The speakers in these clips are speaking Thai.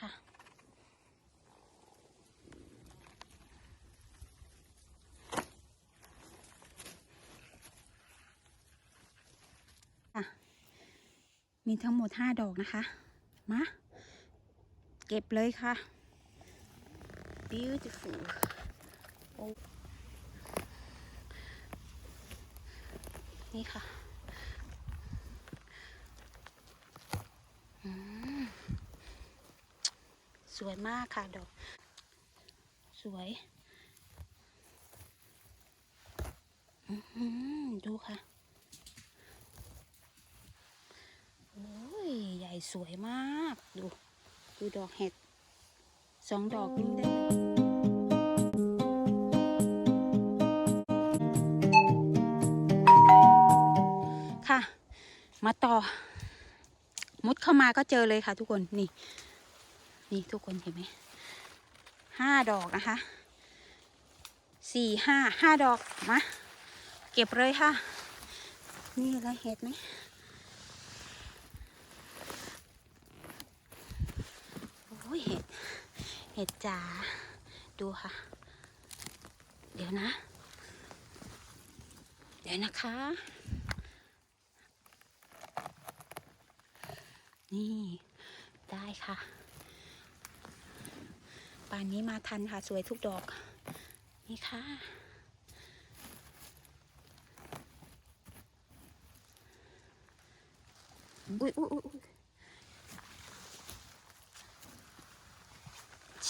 ค่ะค่ะมีทั้งหมดห้าดอกนะคะ มา เก็บเลยค่ะ beautiful นี่ค่ะ อืม ส วยมากค่ะดอก สวยดูค่ะ โอ้ย ใหญ่สวยมาก ดู ดูดอกเห็ด สองดอกยิงได้เลยค่ะ มาต่อ มุดเข้ามาก็เจอเลยค่ะทุกคน นี่ นี่ทุกคนเห็นไหมห้าดอกนะคะสี่ห้าห้าดอกมาเก็บเลยค่ะ นี่อะไรเห็ดไหมโอ้ยเห็ด เห็ดจ๋าดูค่ะ เดี๋ยวนะ เดี๋ยวนะคะ นี่ ได้ค่ะ ป่านนี้มาทันค่ะสวยทุกดอก นี่ค่ะ อุ้ยอุ้ยอุ้ยอุ๊ย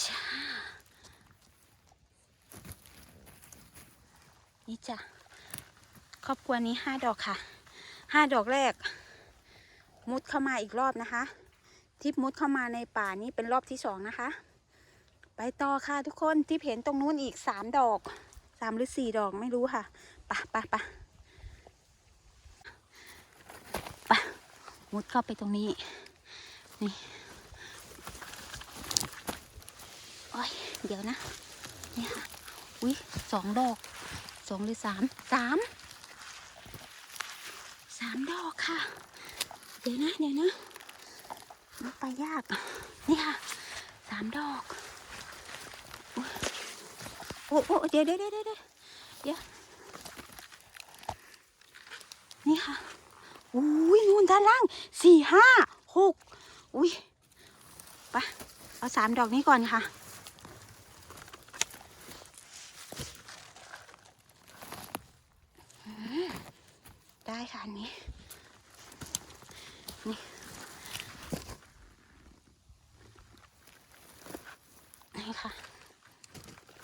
ช้านี่จ้ะครอบครัวนี้ห้าดอกค่ะห้าดอกแรก มุดเข้ามาอีกรอบนะคะ ทิปมุดเข้ามาในป่านี้เป็นรอบที่สองนะคะ ไปต่อค่ะทุกคนที่เห็นตรงนู้นอีกสามดอกสามหรือสี่ดอกไม่รู้ค่ะปะปะปะปะมุดเข้าไปตรงนี้ นี่โอ้ยเดี๋ยวนะ นี่ค่ะ อุ้ยสองดอกสองหรือสามสามสามดอกค่ะ เดี๋ยวนะ เดี๋ยวนะมันไปยาก นี่ค่ะสามดอก อ้โอ้เดี๋ยวเดี๋ยวเดี๋ยวเดี๋ยวเดี๋ยวเดี๋ยวนี่ค่ะอุ้ยนู่นด้านล่างสี่ห้าหกอุ้ยไปเอาสามดอกนี้ก่อนค่ะได้ค่ะอันนี้นี่ นี่ค่ะ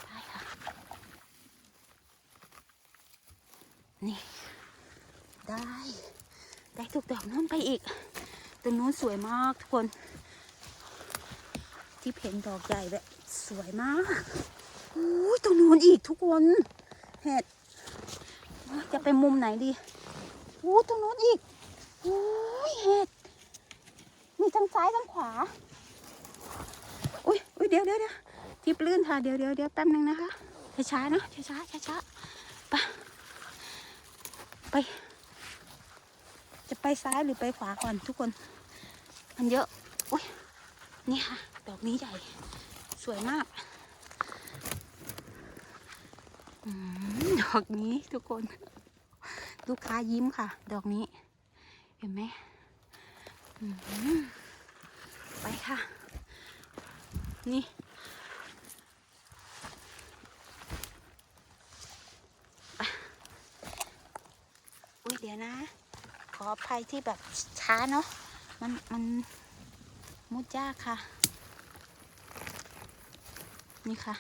ได้ค่ะ นี่ ได้ ได้ทุกด อกนู้นไปอีกตรงนู้นสวยมากทุกคน ที่เห็นดอกใหญ่แบบสวยมากอู้ยตรงนู้นอีกทุกคนเห็ดจะไปมุมไหนดีอู้ตรงนู้นอีกอู้ยเห็ดมีทั้งซ้ายทั้งขวาอุ้ยอุ้ยเดี๋ยวเดี๋ยวเดี๋ยวทิปลื่นค่ะเดี๋ยวเดี๋ยวเดี๋ยวแป๊บนึงนะคะช้าๆนะช้าๆช้าๆไปไป จะไปซ้ายหรือไปขวาก่อนทุกคน มันเยอะอุ้ยนี่ค่ะ ดอกนี้ใหญ่ สวยมากอดอกนี้ทุกคน ลูกค้ายิ้มค่ะ ดอกนี้ เห็นไหมมไปค่ะ นี่อุ้ยเดี๋ยวนะ ออภัยที่แบบช้าเนาะมันมันมุดยากค่ะ นี่ค่ะ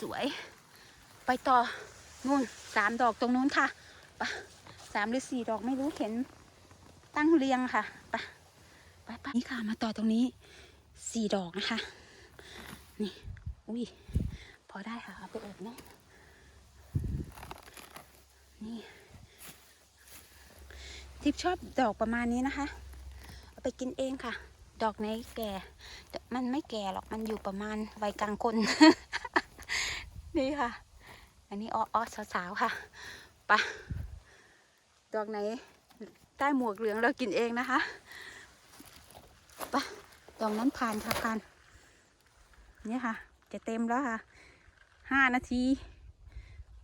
สวย ไปต่อนู่นสามดอกตรงนู้นค่ะไปะสามหรือสี่ดอกไม่รู้เห็นตั้งเรียงค่ะไปะไปไปนี่ค่ะมาต่อตรงนี้สี่ดอกนะคะ นี่ อุ้ยพอได้ค่ะเอาไปอบเนาะนี่ ทิพย์ชอบดอกประมาณนี้นะคะ เอาไปกินเองค่ะ ดอกไหนแก่ มันไม่แก่หรอกมันอยู่ประมาณวัยกลางคน นี่ค่ะ อันนี้อ้ออสาวๆค่ะไปะดอกไหนได้หมวกเหลืองเรากินเองนะคะไปะดอกนั้นผ่านค่ะผ่านเนี่ยค่ะ จะเต็มแล้วค่ะห้านาที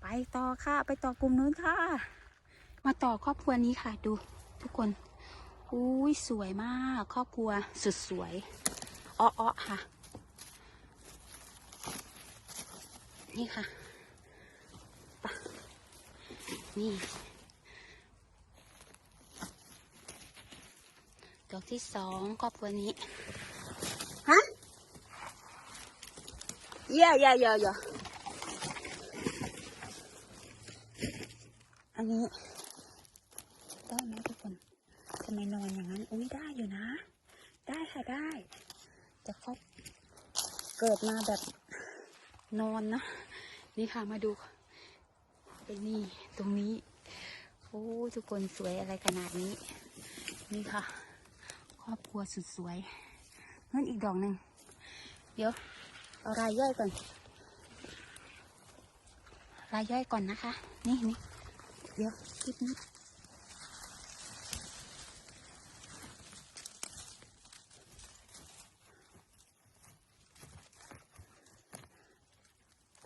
ไปต่อค่ะ ไปต่อกลุ่มนู้นค่ะ มาต่อครอบครัวนี้ค่ะดูทุกคนอุ้ยสวยมากครอบครัวสุดสวยอ้ออ้อค่ะ นี่ค่ะไปนี่ดอกที่สองครอบครัวนี้ฮะเย่เย่เย่เย่อันนี้ ได้ไหมทุกคนทำไมนอนอย่างนั้น อุ้ยได้อยู่นะ ได้ค่ะได้แต่เขาเกิดมาแบบนอนนะ นี่ค่ะมาดูไอ้นี่ตรงนี้ โอ้ทุกคนสวยอะไรขนาดนี้ นี่ค่ะ ครอบครัวสุดสวยเงินอีกดอกหนึ่งเดี๋ยวเอารายย่อยก่อน รายย่อยก่อนนะคะ นี่นี่เดี๋ยวคลิปนี้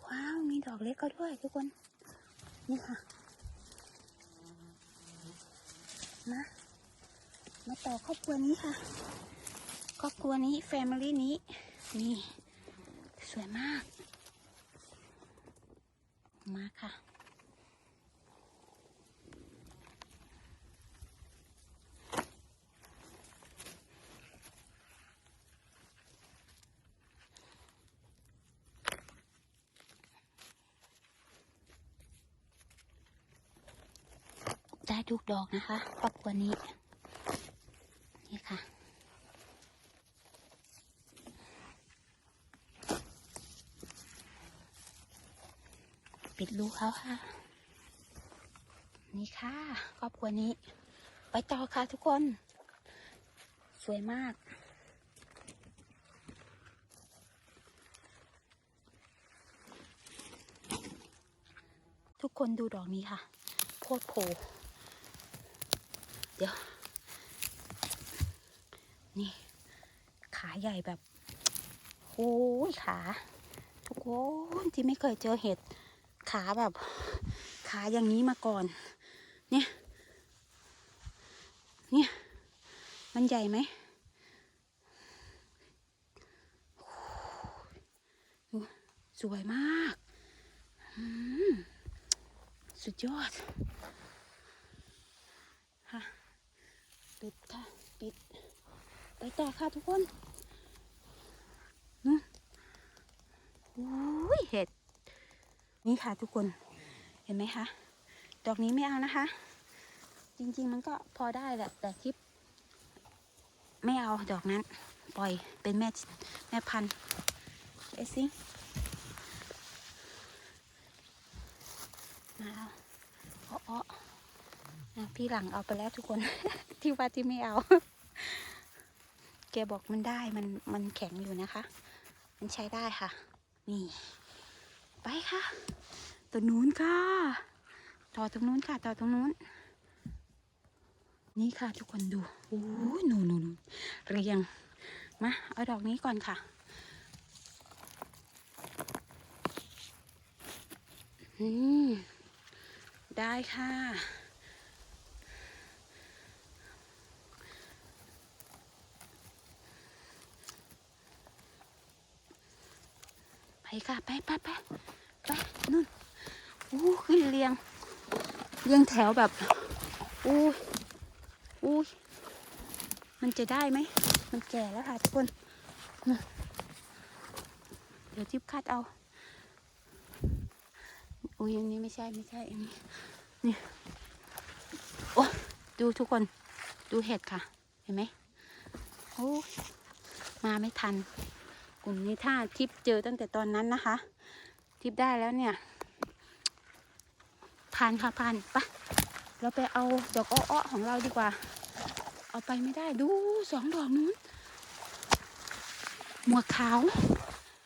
ว้าว มี ดอกเล็กก็ด้วยทุกคน นี่ค่ะ มา มาต่อครอบครัวนี้ค่ะ ครอบครัวนี้แฟมิลี่นี้ นี่ สวยมาก มาค่ะ ได้ทุกดอกนะคะครอบครัวนี้ นี่ค่ะ ปิดรูเขาค่ะ นี่ค่ะครอบครัวนี้ ไปต่อค่ะทุกคน สวยมากทุกคนดูดอกนี้ค่ะโพดโผ เดี๋ยว นี่ ขาใหญ่แบบโอ้ยขา ทุกคนที่ไม่เคยเจอเห็ด ขาแบบ ขาอย่างนี้มาก่อน เนี่ย เนี่ย มันใหญ่ไหมสวยมาก สุดยอด ค่ะ ปิดค่ะ ปิด ไปต่อค่ะทุกคนนู่นโอ้ยเห็ด นี่ค่ะทุกคน เห็นไหมคะ ดอกนี้ไม่เอานะคะ จริงๆมันก็พอได้แหละ แต่คลิป ไม่เอาดอกนั้น ปล่อยเป็นแม่แม่พันธุ์เอซิงมาเอาอ้อๆอะ พี่หลังเอาไปแล้วทุกคน ที่ว่าที่ไม่เอา แกบอกมันได้มันมันแข็งอยู่นะคะ มันใช้ได้ค่ะ นี่ ไปค่ะ ตัวนู้นค่ะ ต่อตรงนู้นค่ะ ต่อตรงนู้น นี่ค่ะทุกคนดูโอ้ยนูหนูหนูเรียง มา เอาดอกนี้ก่อนค่ะ อืมได้ค่ะ ค่ะ ไปไปไปไปนู่นอู้ขึ้นเรียง เรียงแถวแบบอู้อู้มันจะได้ไหม มันแก่แล้วค่ะทุกคน เดี๋ยวทิพคัดเอาอุ้ยอันนี้ไม่ใช่ไม่ใช่อันนี้นี่โอ้ดูทุกคนดูเห็ดค่ะ เห็นไหมโอ้มาไม่ทัน ลุ่มนี้ถ้าทิปเจอตั้งแต่ตอนนั้นนะคะ ทิปได้แล้วเนี่ยผ่านค่ะผ่านปะเราไปเอาดอกอ้อของเราดีกว่า เอาไปไม่ได้ดูสองดอกนู้น หมวกขาว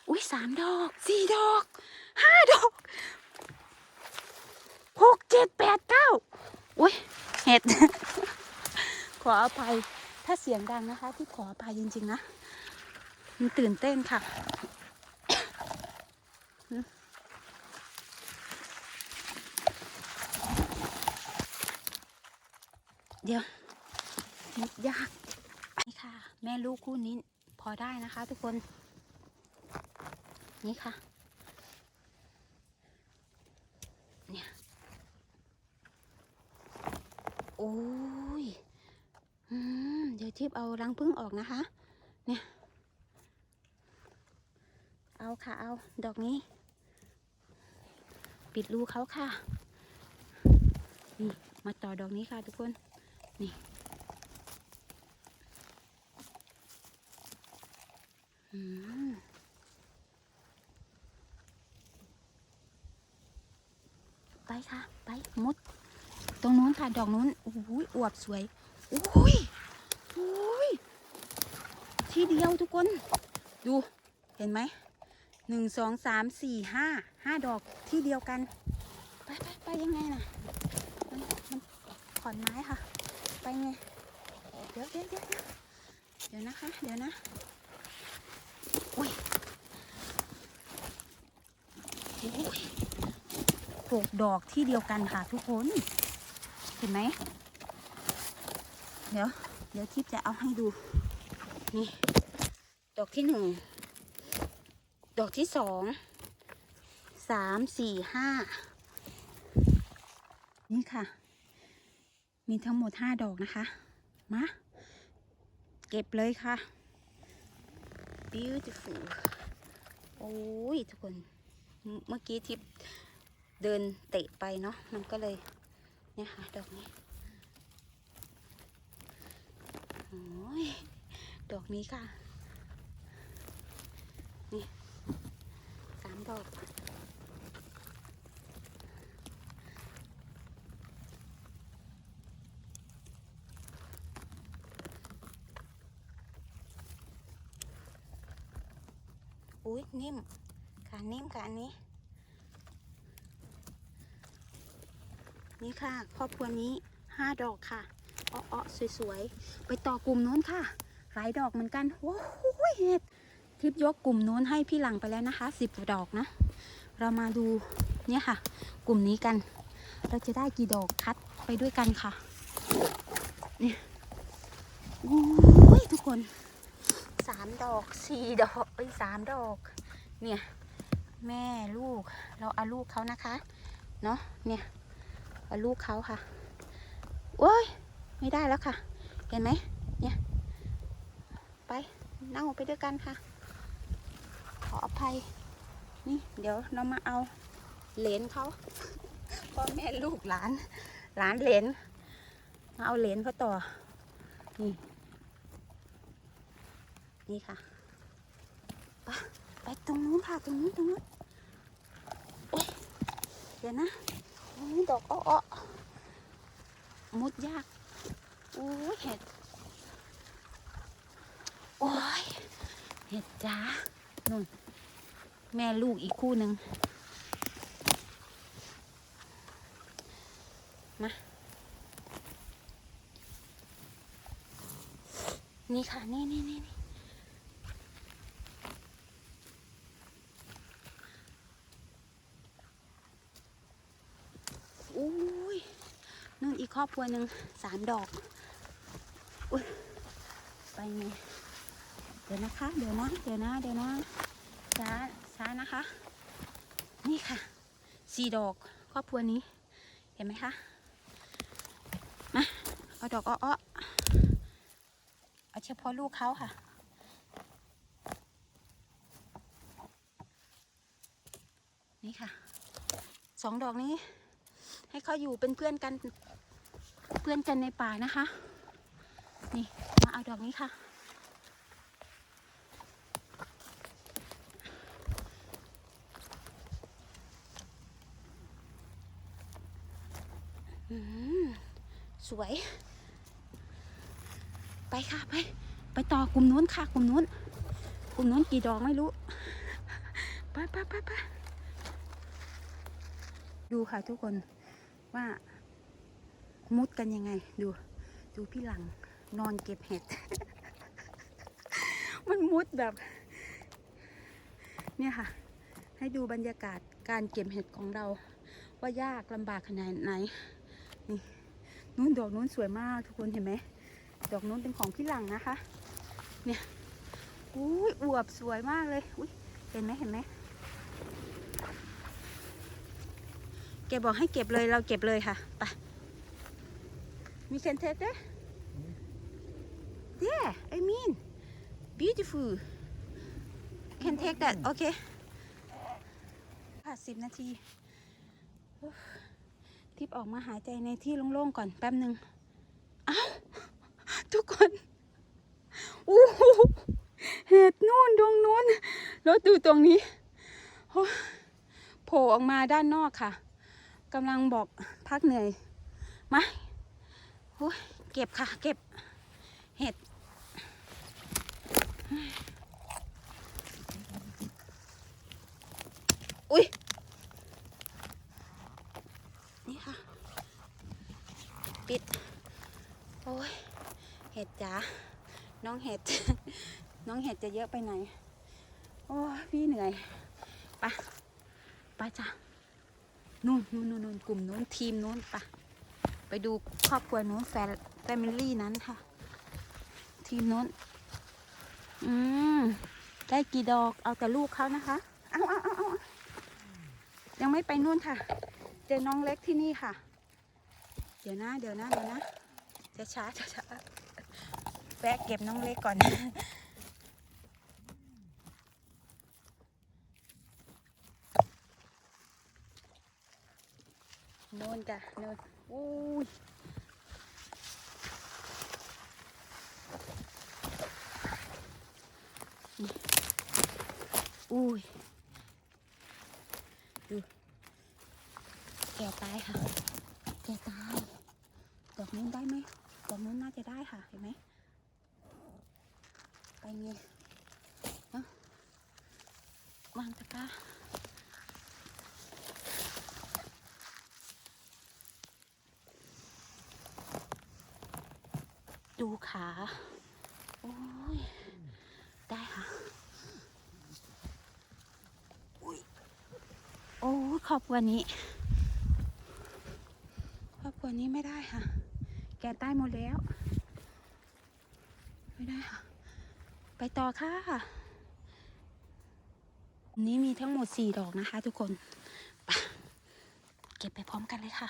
อุ้ยสามดอกสี่ดอกห้าดอกหกเจ็ดแปดเก้าอุ้ยเห็ด ขออภัยถ้าเสียงดังนะคะ ที่ขออภัยจริง ๆ นะ มันตื่นเต้นค่ะ เดี๋ยวมุดยาก นี่ค่ะ แม่ลูกคู่นี้พอได้นะคะทุกคน นี่ค่ะ เนี่ย โอ้ยอืมเดี๋ยวทิพเอารังพึ่งออกนะคะ เนี่ย เอาค่ะเอาดอกนี้ ปิดรูเขาค่ะนี่มาต่อดอกนี้ค่ะทุกคนนี่ไปค่ะ ไปมุด ตรงนู้นค่ะ ดอกนู้นโอ้โหอวบสวยโอ้ยโอ้ยทีเดียวทุกคน ดู เห็นไหม หนึ่งสองสามสี่ห้าห้าดอกที่เดียวกัน ไปไปไปยังไงน่ะมันมันขอนไม้ค่ะ ไปไงเดี๋ยวเดี๋ยวเดี๋ยวเดี๋ยวเดี๋ยวนะคะ เดี๋ยวนะอุ้ยโอ้ยหกดอกที่เดียวกันค่ะทุกคนเห็นไหมเดี๋ยวเดี๋ยวทิพย์จะเอาให้ดูนี่ดอกที่หนึ่ง ดอกที่สองสามสี่ห้านี่ค่ะ มีทั้งหมดห้าดอกนะคะ มา เก็บเลยค่ะ beautiful โอ้ยทุกคน เมื่อกี้ทิพย์เดินเตะไปเนาะ มันก็เลย เนี่ยค่ะ ดอกนี้โอ้ยดอกนี้ค่ะ นี่ ดอกอุ้ยนิ่มค่ะนิ่มค่ะอันนี้ นี่ค่ะครอบครัวนี้ห้าดอกค่ะอ้ออสวยๆ ไปต่อกลุ่มนู้นค่ะ หลายดอกเหมือนกัน โอ้โหเห็ด ทิพย์ยกกลุ่มนู้นให้พี่หลังไปแล้วนะคะสิบดอกนะ เรามาดูเนี่ยค่ะ กลุ่มนี้กัน เราจะได้กี่ดอกคัดไปด้วยกันค่ะเนี่ยโอ้ยทุกคนสามดอกสี่ดอกเอ้ยสามดอก เนี่ย แม่ลูกเราเอาลูกเขานะคะ เนาะเนี่ยเอาลูกเขาค่ะโอ้ยไม่ได้แล้วค่ะ เห็นไหมเนี่ย ไปเน่าไปด้วยกันค่ะ ออภัย นี่เดี๋ยวเรามาเอาเหรนเขาพ่อแม่ลูกหลาน หลานเหรนมาเอาเหรนเขาต่อ นี่ นี่ค่ะไปไปตรงนู้นค่ะตรงนู้นตรงนู้นเดี๋ยวนะโอ้ดอกอ้อมุดยาก โอ้ยเห็ด โอ้ยเห็ดจ้านู่น แม่ลูกอีกคู่หนึ่งมานี่ค่ะ นี่นี่นี่นี่อุ้ยนู่นอีกครอบครัวหนึ่งสามดอก อุ้ยไปไงเดี๋ยวนะคะ เดี๋ยวนะ เดี๋ยวนะ เดี๋ยวนะช้า ช้านะคะ นี่ค่ะสี่ดอกครอบครัวนี้ เห็นไหมคะ มา เอาดอกอ้อเอาเฉพาะลูกเขาค่ะ นี่ค่ะ สองดอกนี้ ให้เขาอยู่เป็นเพื่อนกัน เพื่อนกันในป่านะคะ นี่ มาเอาดอกนี้ค่ะ สวย ไปค่ะไป ไปต่อกลุ่มนู้นค่ะกลุ่มนู้นกลุ่มนู้นกี่ดอกไม่รู้ ไปไปไปไปดูค่ะทุกคนว่ามุดกันยังไง ดู ดูพี่หลังนอนเก็บเห็ด มันมุดแบบ เนี่ยค่ะ ให้ดูบรรยากาศการเก็บเห็ดของเรา ว่ายากลำบากขนาดไหน นี่นู้นดอกนู้นสวยมากทุกคนเห็นไหมดอกนู้นเป็นของพี่หลังนะคะ เนี่ยอุ้ยอวบสวยมากเลยอุ้ยเห็นไหมเห็นไหมแกบอกให้เก็บเลยเราเก็บเลยค่ะไปมีเคนเทสเด้ Yeah I mean beautiful can take that okay ค่ะสิบนาที อุ๊ยทิปออกมาหายใจในที่โล่งๆก่อนแป๊บหนึ่งเอ้าทุกคนอู้หูเห็ดนู่นตรงนู้นแล้วดูตรงนี้โอ้ยโผล่ออกมาด้านนอกค่ะกำลังบอกพักเหนื่อยมาโอ้ยเก็บค่ะ เก็บ เห็ดอุ้ย นี่ค่ะ ปิด โอ้ย เห็ดจ๋า น้องเห็ด น้องเห็ดจะเยอะไปไหน โอ้พี่เหนื่อยไปะไปจ้ะนู่นนู่นนู่นกลุ่มนู้นทีมนู้นไปะไปดูครอบครัวนู้นแฟนแฟมิลี่นั้นค่ะ ทีมนู้น อืม ได้กี่ดอก เอาแต่ลูกเขานะคะ เอาเอาเอาเอายังไม่ไปนู่นค่ะ เจอน้องเล็กที่นี่ค่ะ เดี๋ยวนะ เดี๋ยวนะ เดี๋ยวนะจะช้าจะช้าแวะเก็บน้องเล็กก่อน โน่นจ้ะโน่นอุ้ยอุ้ยดูแกตายค่ะ แกตาย อกนู้นได้ไหมดอกนู้นน่าจะได้ค่ะ เห็นไหมไปเงี้ยเอ้าวางตะกร้าดูขา โอ้ย ได้ค่ะอุ้ยโอ้ครอบครัวนี้ครอบครัวนี้ไม่ได้ค่ะ แกใต้หมดแล้ว ไม่ได้ค่ะ ไปต่อค่ะนี้มีทั้งหมดสี่ดอกนะคะ ทุกคนปเก็บไปพร้อมกันเลยค่ะ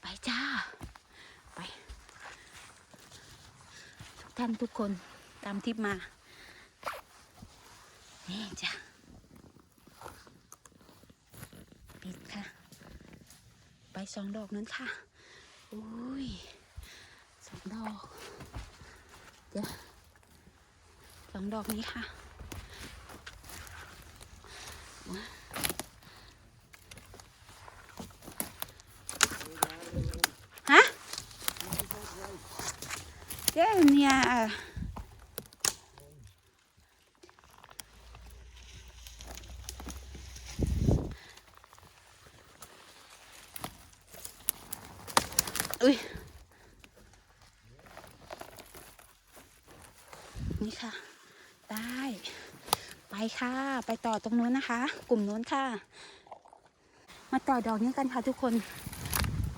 ไปจ้า ไป ทุกท่านทุกคนตามทิปมา นี่จ้ะ ปิดค่ะ ไปสองดอกนั้นค่ะอุ้ยสองดอก เดี๋ยวสองดอกนี้ค่ะฮะเจ้าเนี่ย นี่ ค่ะ ได้ ไปค่ะ ไปต่อตรงนู้นนะคะ กลุ่มนู้นค่ะ มาต่อดอกนี้กันค่ะทุกคน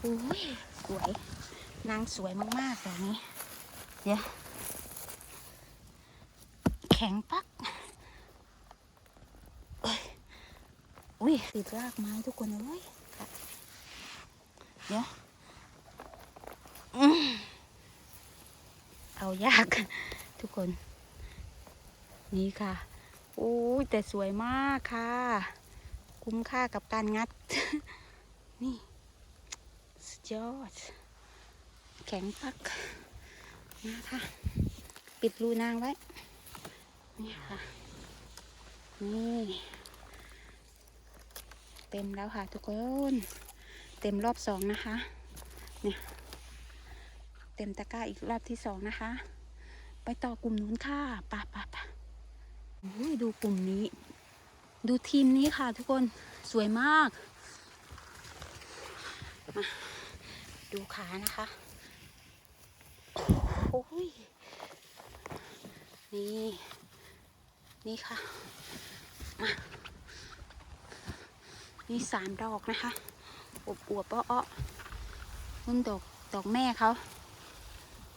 อุ้ยสวย นางสวยมากๆดอกนี้ เดี๋ยว แข็งปักเอ้ยอุ้ยติดรากไม้ทุกคนเลยเดี๋ยวเอายากทุกคน นี่ค่ะโอ้ยแต่สวยมากค่ะ คุ้มค่ากับการงัด นี่สุดยอด แข็งปักนะคะปิดรูนางไว้ นี่ค่ะ นี่ เต็มแล้วค่ะทุกคน เต็มรอบสองนะคะ เนี่ย เต็มตะกร้าอีกรอบที่สองนะคะ ไปต่อกลุ่มนู้นค่ะป่ะป่ะป่ะ ดูกลุ่มนี้ ดูทีมนี้ค่ะทุกคนสวยมาก มาดูขานะคะ โอ้ย นี่ นี่ค่ะ มา นี่สามดอกนะคะอวบอวบๆอ้อนุ่นดอก ดอกแม่เขา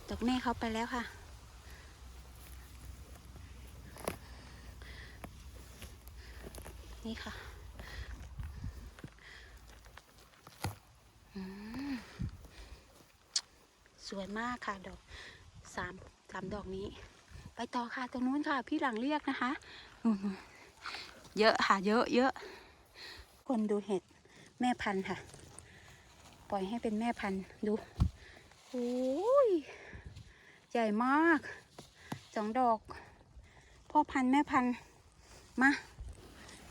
ดอกแม่เขาไปแล้วค่ะ นี่ค่ะสวยมากค่ะดอกสามสามดอกนี้ ไปต่อค่ะตรงนู้นค่ะ พี่หลังเรียกนะคะดูเยอะค่ะ เยอะเยอะคนดูเห็ดแม่พันธุ์ค่ะ ปล่อยให้เป็นแม่พันธุ์ดูโอ้ยใหญ่มากสองดอก พ่อพันธุ์แม่พันธุ์มา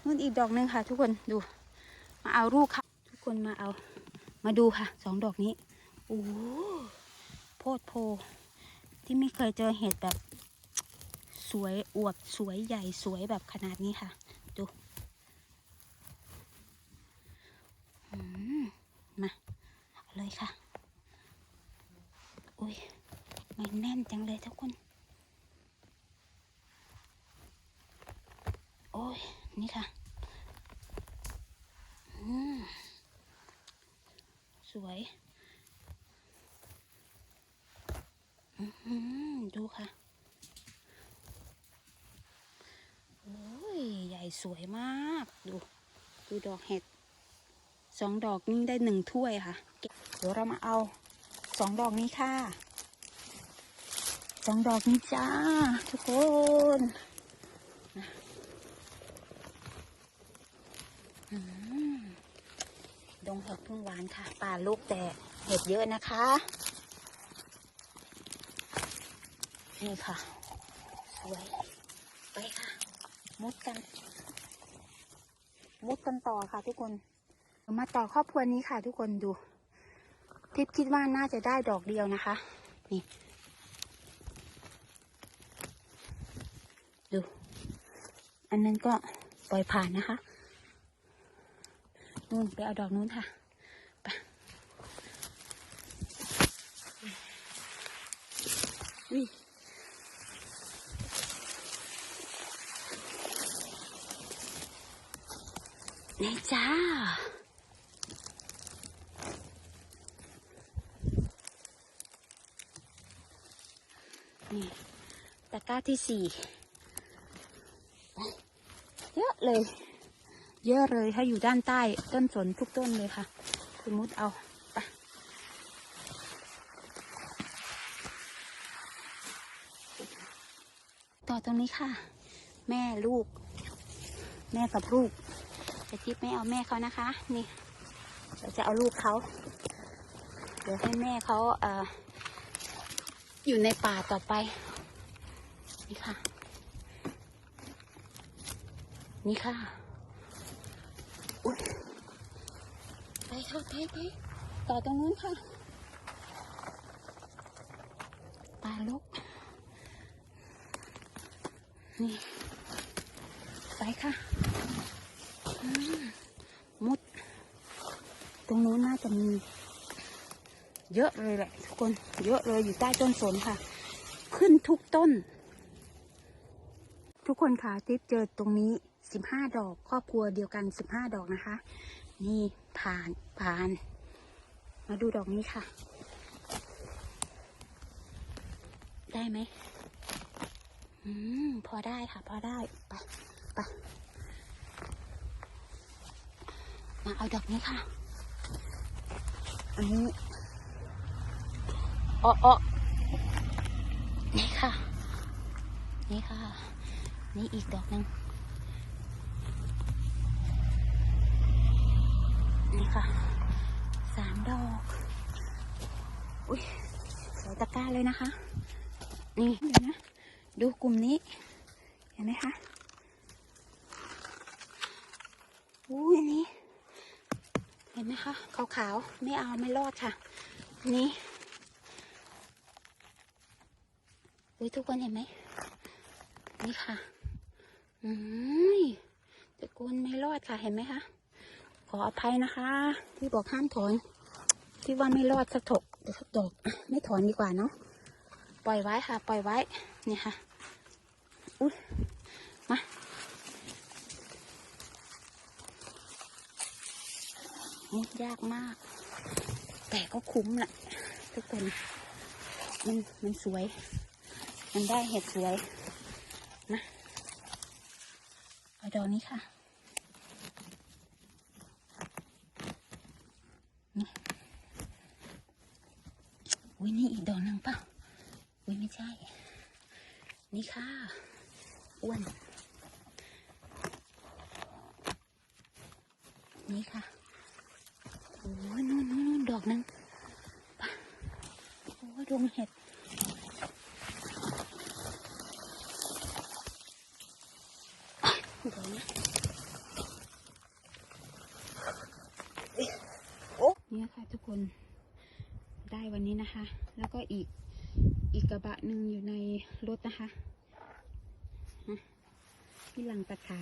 นู่นอีกดอกหนึ่งค่ะ ทุกคนดู มาเอาลูกค่ะ ทุกคนมาเอา มาดูค่ะสองดอกนี้โอ้โหโพดโพ ที่ไม่เคยเจอเห็ดแบบ สวยอวบสวยใหญ่สวยแบบขนาดนี้ค่ะ ดูมาเอาเลยค่ะอุ้ยมันแน่นจังเลยทุกคน โอ้ย นี่ค่ะสวยดูค่ะ โอ้ย ใหญ่สวยมาก ดู ดูดอกเห็ด สองดอกนี่ได้หนึ่งถ้วยค่ะ เดี๋ยวเรามาเอาสองดอกนี้ค่ะ สองดอกนี้จ้า ทุกคนนะอืมดงเห็ด พึ่งหวานค่ะ ป่าลูกแต่เห็ดเยอะนะคะ นี่ค่ะ สวย ไปค่ะ มุดกัน มุดกันต่อค่ะทุกคน มาต่อครอบครัวนี้ค่ะ ทุกคนดู ทิพย์คิดว่าน่าจะได้ดอกเดียวนะคะ นี่ ดู อันนั้นก็ปล่อยผ่านนะคะนู่นไปเอาดอกนู้นค่ะ ไป อุ้ยนี่จ้านี่ตะกร้าที่สี่เยอะเลย เยอะเลยถ้าอยู่ด้านใต้ต้นสนทุกต้นเลยค่ะ คุณมุดเอาไปต่อตรง นี้ค่ะ แม่ลูก แม่กับลูกแต่ทิพย์ไม่เอาแม่เขานะคะ นี่เราจะเอาลูกเขาเดี๋ยวให้แม่เขาเอออยู่ในป่าต่อไป นี่ค่ะ นี่ค่ะไปค่ะไปไปต่อตรงนู้นค่ะ ป่าลุก นี่ไปค่ะมุด ตรงนู้นน่าจะมี เยอะเลยแหละทุกคน เยอะเลยอยู่ใต้ต้นสนค่ะ ขึ้นทุกต้น ทุกคนค่ะทิปเจอตรงนี้สิบห้าดอก ครอบครัวเดียวกันสิบห้าดอกนะคะ นี่ผ่านผ่าน มาดูดอกนี้ค่ะ ได้ไหม อืม พอได้ค่ะ พอได้ ไปไปมาเอาดอกนี้ค่ะ อันนี้อ้ออ้อนี่ค่ะ นี่ค่ะ นี่อีกดอกหนึ่งนี่ค่ะ สามดอก อุ้ยใส่ตะกร้าเลยนะคะ นี่เดี๋ยวนะ ดูกลุ่มนี้ เห็นไหมคะอุ้ยอันนี้ เห็นไหมคะขาวๆไม่เอาไม่รอดค่ะนี่อุ้ยทุกคนเห็นไหมนี่ค่ะอืมตะกูลไม่รอดค่ะเห็นไหมคะขออภัยนะคะ ที่บอกห้ามถอนที่ว่าไม่รอดสักถกเดี๋ยวสักดอกไม่ถอนดีกว่าเนาะปล่อยไว้ค่ะ ปล่อยไว้นี่ค่ะ อุ้ยมามุดยากมาก แต่ก็คุ้มแหละทุกคน มันมันสวย มันได้เห็ดสวยนะเอดอนี้ค่ะนี่อุ้ยนี่อีกดอกนึงเปล่าอุ้ยไม่ใช่ นี่ค่ะ อ้วน นี่ค่ะ โอ้ยนู่นนู่นนู่นดอกนึงโอ้ดวงเห็ดเดี๋ยวนะโอ้เนี่ยค่ะทุกคนได้วันนี้นะคะ แล้วก็อีกอีกกระบะหนึ่งอยู่ในรถนะคะ พี่หลังตะขา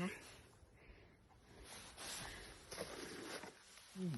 อืม